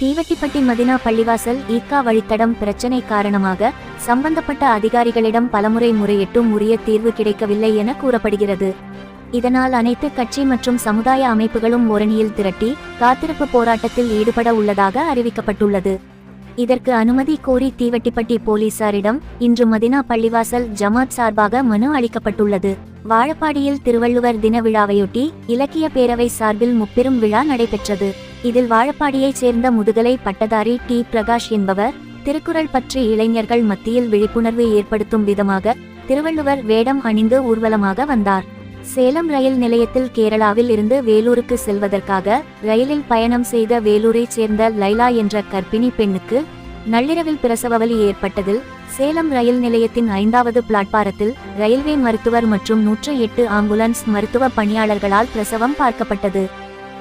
Theevettipatti Medina பள்ளிவாசல் ஈக்கா வழித்தடம் பிரச்சினை காரணமாக சம்பந்தப்பட்ட அதிகாரிகளிடம் பலமுறை முறையிட்டும் உரிய தீர்வு கிடைக்கவில்லை என கூறப்படுகிறது. இதனால் அனைத்து கட்சி மற்றும் சமுதாய அமைப்புகளும் ஓரணியில் திரட்டி காத்திருப்பு போராட்டத்தில் ஈடுபட உள்ளதாக அறிவிக்கப்பட்டுள்ளது. இதற்கு அனுமதி கோரி தீவெட்டிப்பட்டி போலீசாரிடம் இன்று மதினா பள்ளிவாசல் ஜமாத் சார்பாக மனு அளிக்கப்பட்டுள்ளது. வாழப்பாடியில் திருவள்ளுவர் தின விழாவையொட்டி இலக்கிய பேரவை சார்பில் முப்பெரும் விழா நடைபெற்றது. இதில் வாழப்பாடியைச் சேர்ந்த முதுகலை பட்டதாரி டி. பிரகாஷ் என்பவர் திருக்குறள் பற்றி இளைஞர்கள் மத்தியில் விழிப்புணர்வு ஏற்படுத்தும் விதமாக திருவள்ளுவர் வேடம் அணிந்து ஊர்வலமாக வந்தார். சேலம் ரயில் நிலையத்தில் கேரளாவில் இருந்து வேலூருக்கு செல்வதற்காக ரயிலில் பயணம் செய்த வேலூரைச் சேர்ந்த லைலா என்ற கர்ப்பிணி பெண்ணுக்கு நள்ளிரவில் பிரசவ வலி ஏற்பட்டதில் சேலம் ரயில் நிலையத்தின் ஐந்தாவது பிளாட்பாரத்தில் ரயில்வே மருத்துவர் மற்றும் நூற்று எட்டு ஆம்புலன்ஸ் மருத்துவ பணியாளர்களால் பிரசவம் பார்க்கப்பட்டது.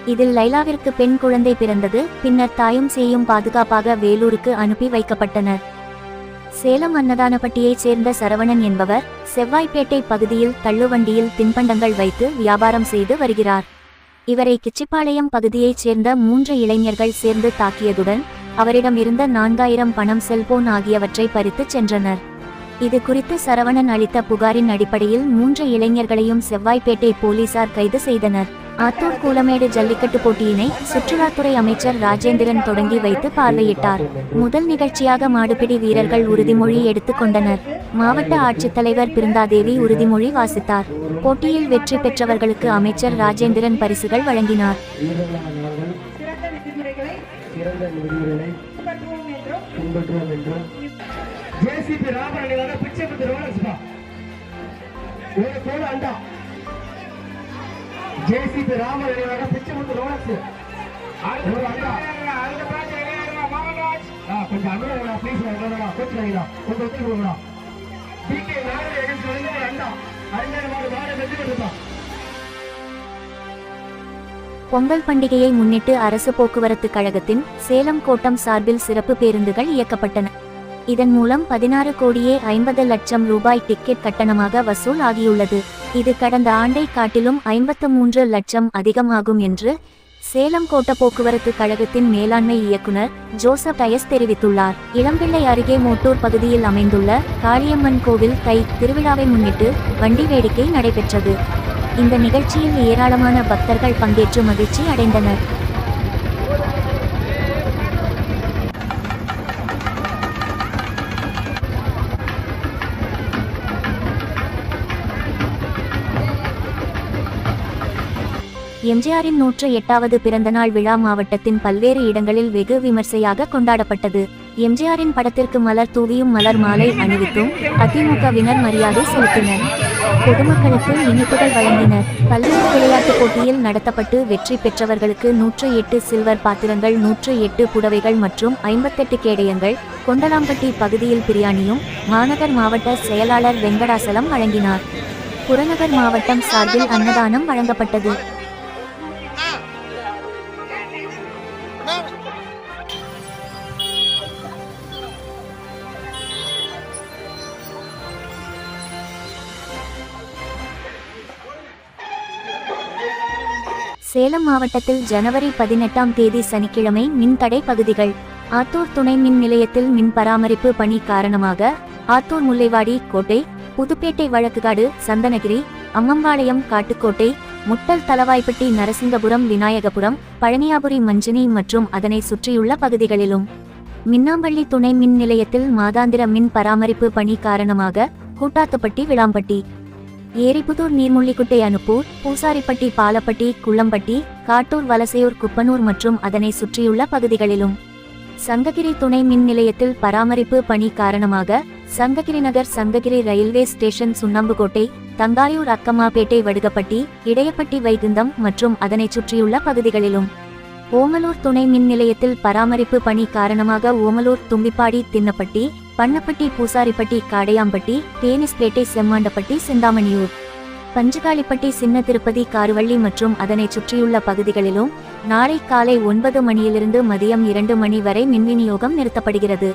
இதில் லைலாவிற்கு பெண் குழந்தை பிறந்தது பின்னர் தாயும் சேயும் பாதுகாப்பாக வேலூருக்கு அனுப்பி வைக்கப்பட்டனர். சேலம் அன்னதானப்பட்டியைச் சேர்ந்த சரவணன் என்பவர் செவ்வாய்ப்பேட்டை பகுதியில் தள்ளுவண்டியில் தின்பண்டங்கள் வைத்து வியாபாரம் செய்து வருகிறார். இவரை கிச்சிப்பாளையம் பகுதியைச் சேர்ந்த மூன்று இளைஞர்கள் சேர்ந்து தாக்கியதுடன் அவரிடம் இருந்த நான்காயிரம் பணம் செல்போன் ஆகியவற்றை பறித்துச் சென்றனர். இது குறித்து சரவணன் அளித்த புகாரின் அடிப்படையில் மூன்று இளைஞர்களையும் செவ்வாய்ப்பேட்டை போலீசார் கைது செய்தனர். ஆத்தூர் கூலமேடு ஜல்லிக்கட்டு போட்டியினை சுற்றுலாத்துறை அமைச்சர் ராஜேந்திரன் தொடங்கி வைத்து பார்வையிட்டார். முதல் நிகழ்ச்சியாக மாடுபிடி வீரர்கள் உறுதிமொழி எடுத்துக் கொண்டனர். மாவட்ட ஆட்சித்தலைவர் பிருந்தாதேவி உறுதிமொழி வாசித்தார். போட்டியில் வெற்றி பெற்றவர்களுக்கு அமைச்சர் ராஜேந்திரன் பரிசுகள் வழங்கினார். ஒரு கோடு அண்டா. ஜேசிபி ராமன் அணிவாக பிச்சை பத்து ரோலக்ஸ் கொஞ்சம் அண்ணா ப்ளீஸ் கொஞ்சம் வைங்களா கொஞ்சம் ஒத்தி டிகே நாகர் எகன்ஸ் வந்து ஒரு அண்டா அறிஞர் மாடு மாடு வெற்றி பெற்றுப்பா. பொங்கல் பண்டிகையை முன்னிட்டு அரசு போக்குவரத்து கழகத்தின் சேலம் கோட்டம் சார்பில் சிறப்பு பேருந்துகள் இயக்கப்பட்டன. இதன் மூலம் பதினாறு கோடியே ஐம்பது லட்சம் ரூபாய் டிக்கெட் கட்டணமாக வசூல் ஆகியுள்ளது. இது கடந்த ஆண்டை காட்டிலும் ஐம்பத்து மூன்று லட்சம் அதிகமாகும் என்று சேலம் கோட்ட போக்குவரத்து கழகத்தின் மேலாண்மை இயக்குனர் ஜோசப் டயஸ் தெரிவித்துள்ளார். இளம்பிள்ளை அருகே மோட்டூர் பகுதியில் அமைந்துள்ள காளியம்மன் கோவில் தை திருவிழாவை முன்னிட்டு வண்டி வேடிக்கை நடைபெற்றது. இந்த நிகழ்ச்சியில் ஏராளமான பக்தர்கள் பங்கேற்று மகிழ்ச்சி அடைந்தனர். எம்ஜிஆரின் நூற்று எட்டாவது பிறந்தநாள் விழா மாவட்டத்தின் பல்வேறு இடங்களில் வெகு விமர்சையாக கொண்டாடப்பட்டது. எம்ஜிஆரின் படத்திற்கு மலர் தூவியும் மலர் மாலை அணிவித்தும் அதிமுகவினர் மரியாதை செலுத்தினர். பொதுமக்களுக்கு இனிப்புகள் வழங்கினர். பல்வேறு விளையாட்டுப் போட்டியில் நடத்தப்பட்டு வெற்றி பெற்றவர்களுக்கு நூற்று எட்டு சில்வர் பாத்திரங்கள் நூற்று எட்டு புடவைகள் மற்றும் ஐம்பத்தெட்டு கேடயங்கள் கொண்டலாம்பட்டி பகுதியில் பிரியாணியும் மாநகர் மாவட்ட செயலாளர் வெங்கடாசலம் வழங்கினார். புறநகர் மாவட்டம் சார்பில் அன்னதானம் வழங்கப்பட்டது. சேலம் மாவட்டத்தில் ஜனவரி பதினெட்டாம் தேதி சனிக்கிழமை மின்தடை பகுதிகள் ஆத்தூர் துணை மின் நிலையத்தில் மின் பராமரிப்பு பணி காரணமாக ஆத்தூர் முல்லைவாடி கோட்டை புதுப்பேட்டை வழக்குகாடு சந்தனகிரி அம்மம்பாளையம் காட்டுக்கோட்டை முட்டல் தலவாய்ப்பட்டி நரசிங்கபுரம் விநாயகபுரம் பழனியாபுரி மஞ்சினி மற்றும் அதனை சுற்றியுள்ள பகுதிகளிலும். மின்னாம்பள்ளி துணை மின் நிலையத்தில் மாதாந்திர மின் பராமரிப்பு பணி காரணமாக கூட்டாத்துப்பட்டி விளாம்பட்டி ஏரிப்புதூர் நீர்முள்ளிக்குட்டை அனுப்பூர் பூசாரிப்பட்டி பாலப்பட்டி குள்ளம்பட்டி காட்டூர் வலசையூர் குப்பனூர் மற்றும் அதனை சுற்றியுள்ள பகுதிகளிலும். சங்ககிரி துணை மின் நிலையத்தில் பராமரிப்பு பணி காரணமாக சங்ககிரி நகர் சங்ககிரி ரயில்வே ஸ்டேஷன் சுண்ணாம்புக்கோட்டை தங்காயூர் அக்கமாப்பேட்டை வடுகப்பட்டி இடையப்பட்டி வைகுந்தம் மற்றும் அதனை சுற்றியுள்ள பகுதிகளிலும். ஓமலூர் துணை மின் நிலையத்தில் பராமரிப்பு பணி காரணமாக ஓமலூர் தும்பிப்பாடி தின்னப்பட்டி பண்ணப்பட்டி பூசாரிப்பட்டி காடையாம்பட்டி தேனிஸ்பேட்டை செம்மாண்டப்பட்டி சிந்தாமணியூர். பஞ்சுகாளிப்பட்டி சின்ன திருப்பதி காருவள்ளி மற்றும் அதனை சுற்றியுள்ள பகுதிகளிலும் நாளை காலை ஒன்பது மணியிலிருந்து மதியம் இரண்டு மணி வரை மின் விநியோகம் நிறுத்தப்படுகிறது.